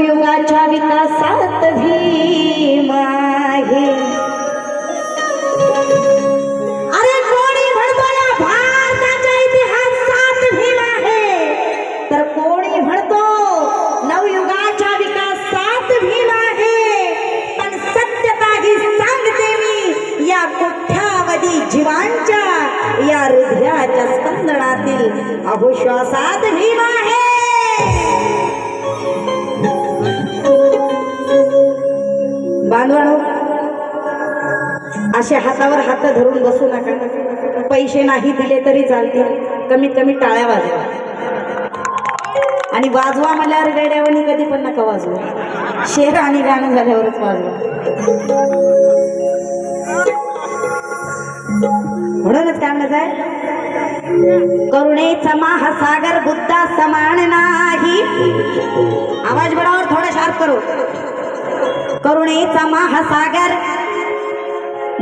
म्हणतो नवयुगाच्या विकासात भीम आहे. अरे कोणी म्हणतो या भारताच्या इतिहासात भीम आहे. तर कोणी म्हणतो नवयुगाच्या विकासात भीम आहे. पण सत्यता ही सांगते मी या कुठ्यावधी जीवांच्या या हृदयाच्या स्पंदनातील अहो बांधवानो असे हातावर हात धरून बसू नका. पैसे नाही दिले तरी चालतील. कमीत कमी टाळ्या वाजवा. आणि वाजवा म्हणल्यावर रेड्यावणी कधी पण नका वाजवा. शेर आणि गाणं झाल्यावरच वाजवा. म्हणूनच काय म्हणत आहे? करुणेचा महासागर बुद्धा समान नाही. आवाज बडावर थोडा शार्प करू. करुणेचा महासागर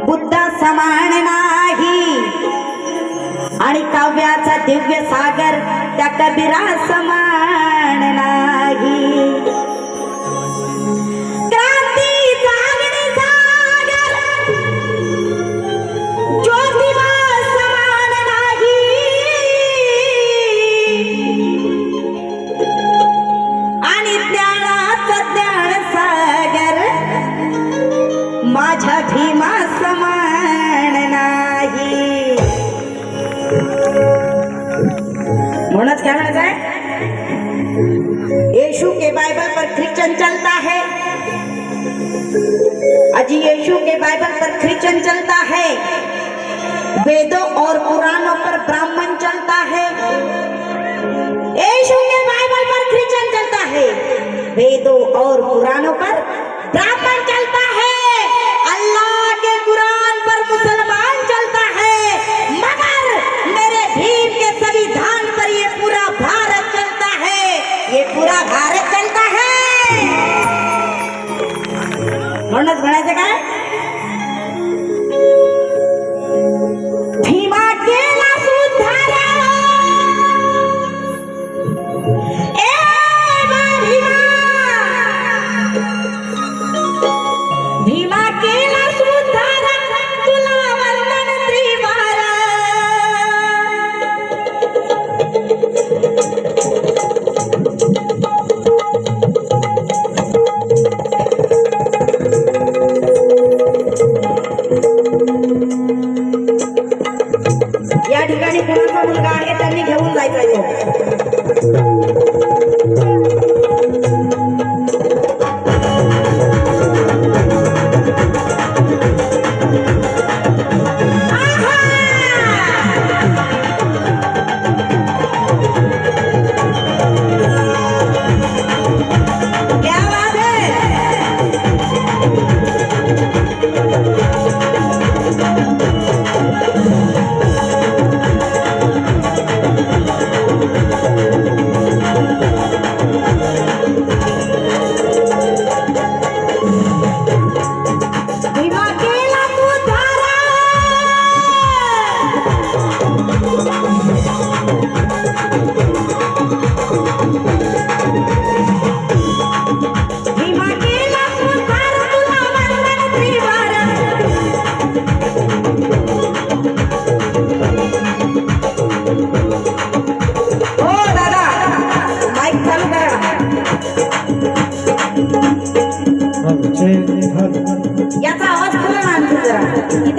बुद्धा समान नाही. आणि काव्याचा दिव्य सागर त्या कबीरा समान नाही. कुरानों पर ब्राह्मण चलता है. यीशु के बाइबल पर क्रिश्चियन चलता है. वेदों और पुराणों पर ब्राह्मण चलता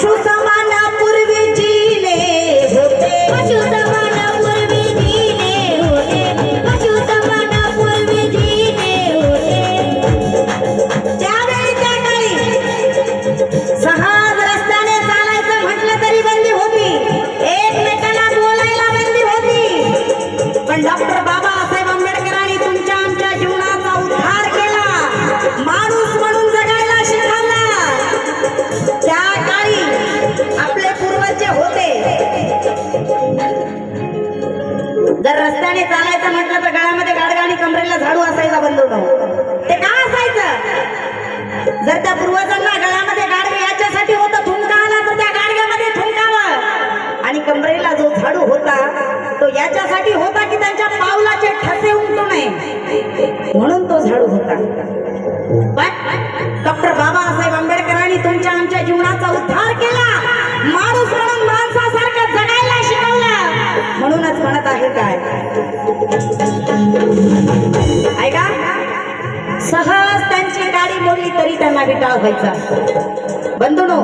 Chaussins. जर त्या पूर्वजांना गळ्यामध्ये गाडगे याच्यासाठी होतं थुंका आला तर त्या गाडग्यामध्ये थुंकावं. आणि कमरेला जो झाडू होता तो याच्यासाठी होता की त्यांच्या पावलाचे ठसे उमटू नये. म्हणून तो झाडू होता. पण डॉक्टर बाबासाहेब आंबेडकरांनी तुमच्या आमच्या जीवनाचा उद्धार केला. माणूस म्हणून माणसासारखं जगायला शिकवलं. म्हणूनच म्हणत आहे काय? सहज त्यांची गाडी मोडली तरी त्यांना विटाळ व्हायचा. बंधुनो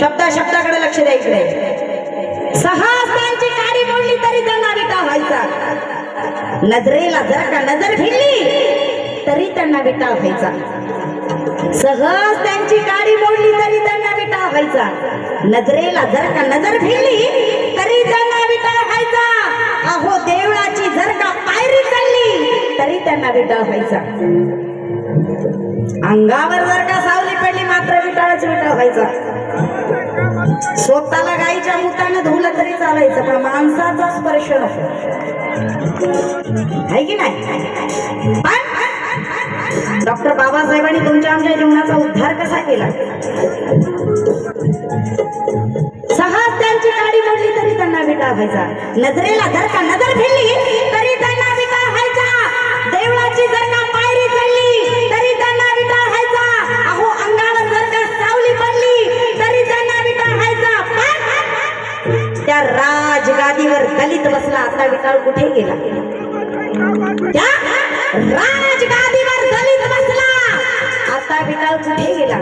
शब्दा शब्दाकडे लक्ष द्यायचे इकडे. सहज त्यांची गाडी मोडली तरी त्यांना विटाळ व्हायचा. नजरेला जर का नजर भिडली तरी त्यांना विटाळ व्हायचा. सहज त्यांची गाडी मोडली तरी त्यांना विटाळ व्हायचा. नजरेला जर का नजर भिडली तरी त्यांना विटाळ व्हायचा. अहो देवळाची जर का पायरी चालली तरी त्यांना विटाळ व्हायचा. अंगावर जर का सावली पडली मात्र विटाळच विटाळ व्हायचा. स्वतःला गाईच्या मुतानं धुलं तरी चालायचं पण माणसाचा स्पर्श आहे की नाही? डॉक्टर बाबासाहेबांनी तुमच्या आमच्या जीवनाचा उद्धार कसा केला? सहज त्यांची गाडी मोडली तरी त्यांना विटा व्हायचा. नजरेला जर का? नजर फिरली तरी त्यांना विटा व्हायचा. देवळाची जर का गादीवर दलित बसला असा विचार कुठे गेला त्या राजगादीवर दलित बसला असा विकाळ कुठे गेला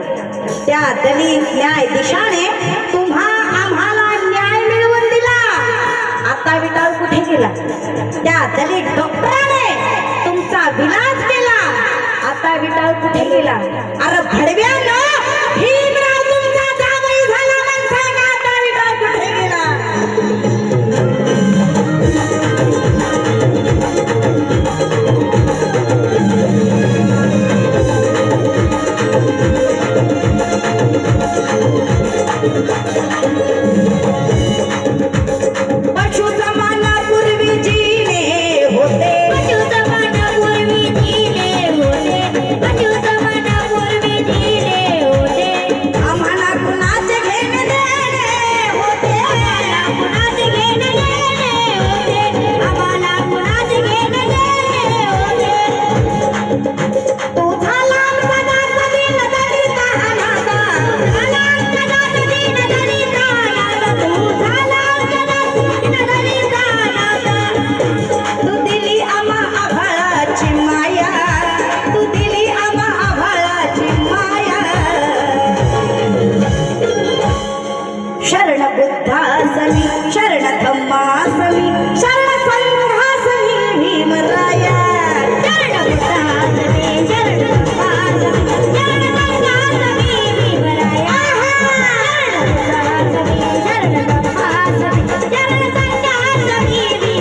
त्या दलित न्याय दिशाने तुम्हा आम्हाला न्याय मिळवून दिला. आता विकाळ कुठे गेला त्या दलित डॉक्टराने तुमचा विलाज केला. आता विकाळ कुठे गेला अरे भडव्या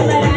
Lord.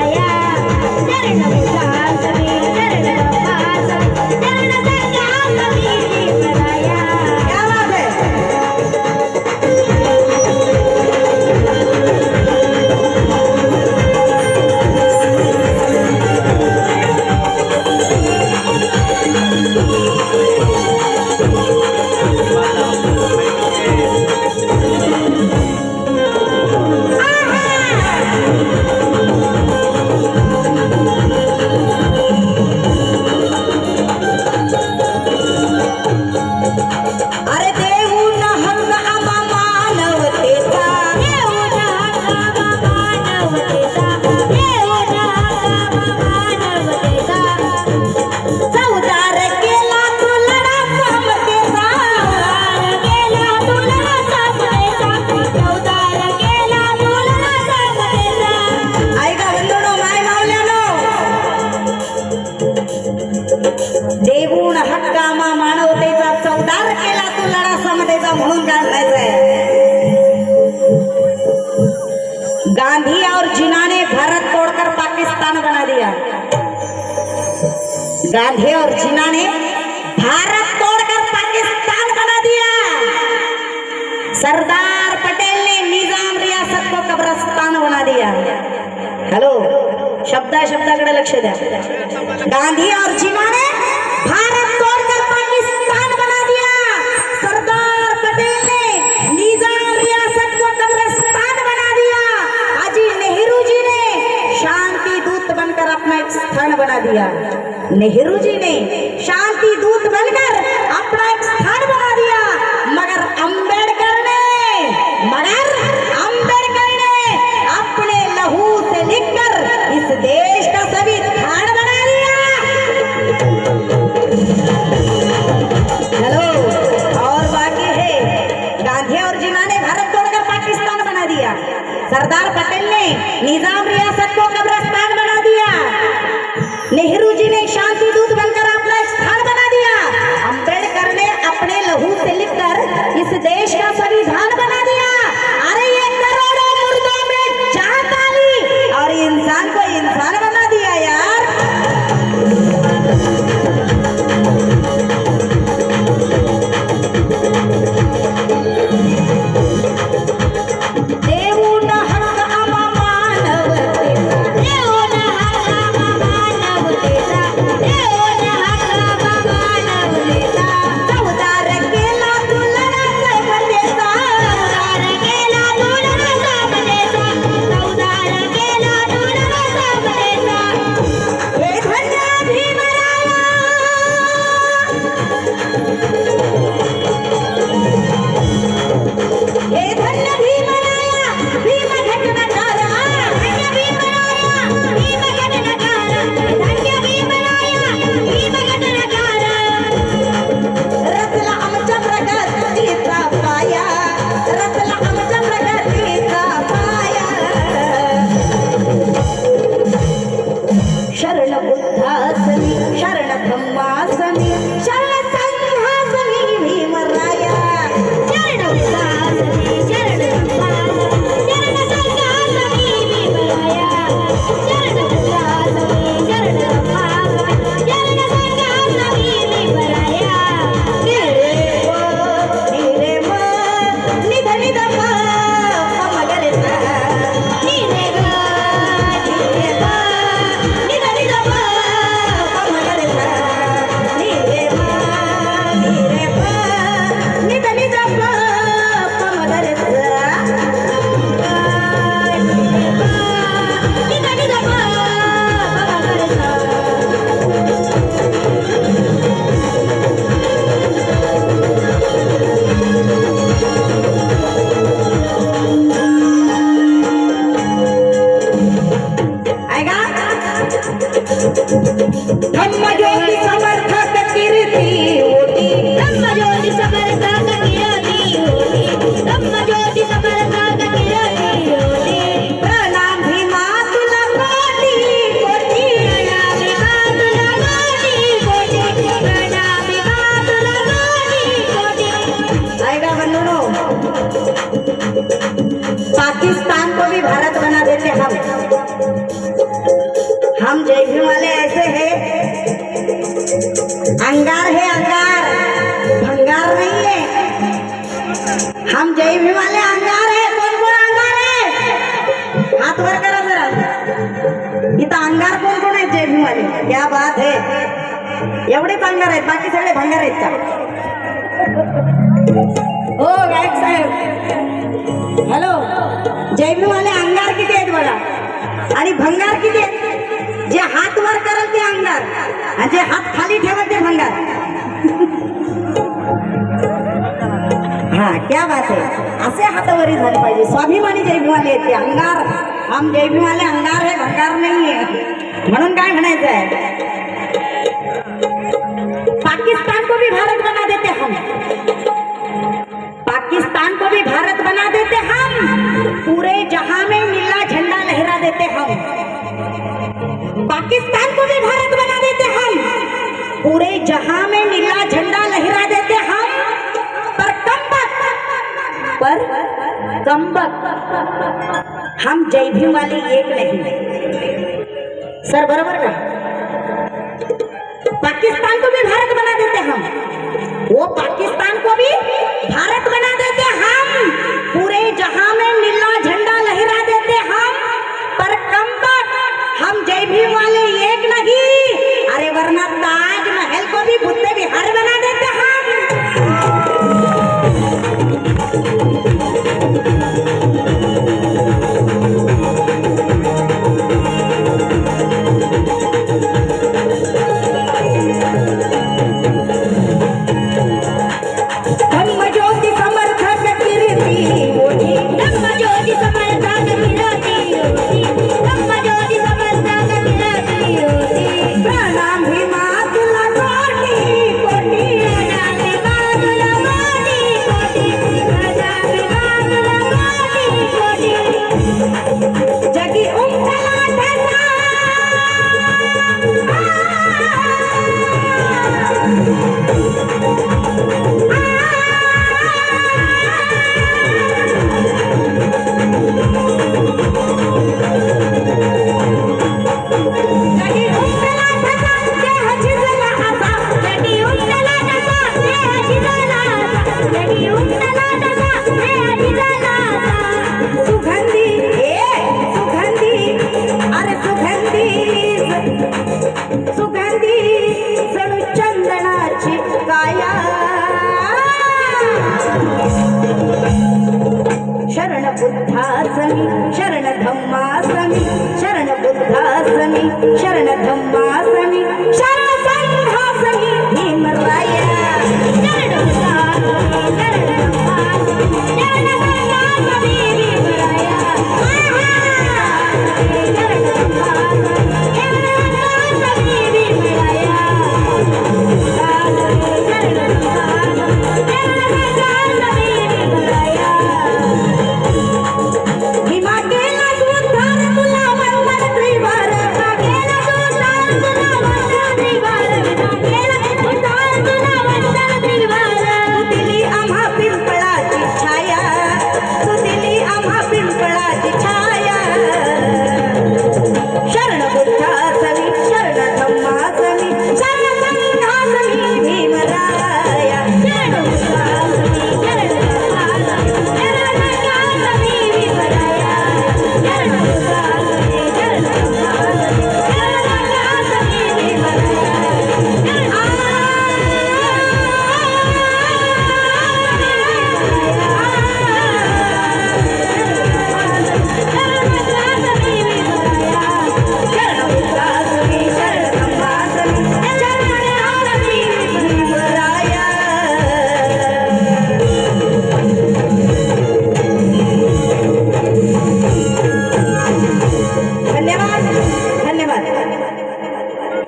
शब्दा कड़े लक्ष्य द्या गांधी और जीवाने भारत तोडकर पाकिस्तान बना दिया। सरदार पटेल ने निज़ाम रियासत को कब्रिस्तान बना दिया। अजी नेहरू जी ने शांति दूत बनकर अपना एक स्थान बना दिया। नेहरू जी ने भंगार आहेत बाकी सगळे भंगार आहेत का? हो गायक साहेब. हॅलो. जय भीम अंगार किती आहेत बघा? आणि भंगार किती आहेत? जे हात वर करल ते अंगार आणि जे हात खाली ठेवल ते भंगार. हा क्या बात आहे. असे हातावरी झाले पाहिजे. स्वाभिमानी जय आहेत ते अंगार. आम जय अंगार आहे भंगार नाही आहे म्हणून काय म्हणायचं आहे पाकिस्तान को भी भारत बना देते हम। पाकिस्तान को भी भारत बना देते हम। पूरे जहाँ में नीला झंडा लहरा देते हम। पाकिस्तान को भी भारत बना देते हम। पूरे जहाँ में नीला झंडा लहरा देते हम। पर कम्बक पर कम्बक हम जय भीम वाले एक नहीं। सर, बरोबर का पाकिस्तान को mí?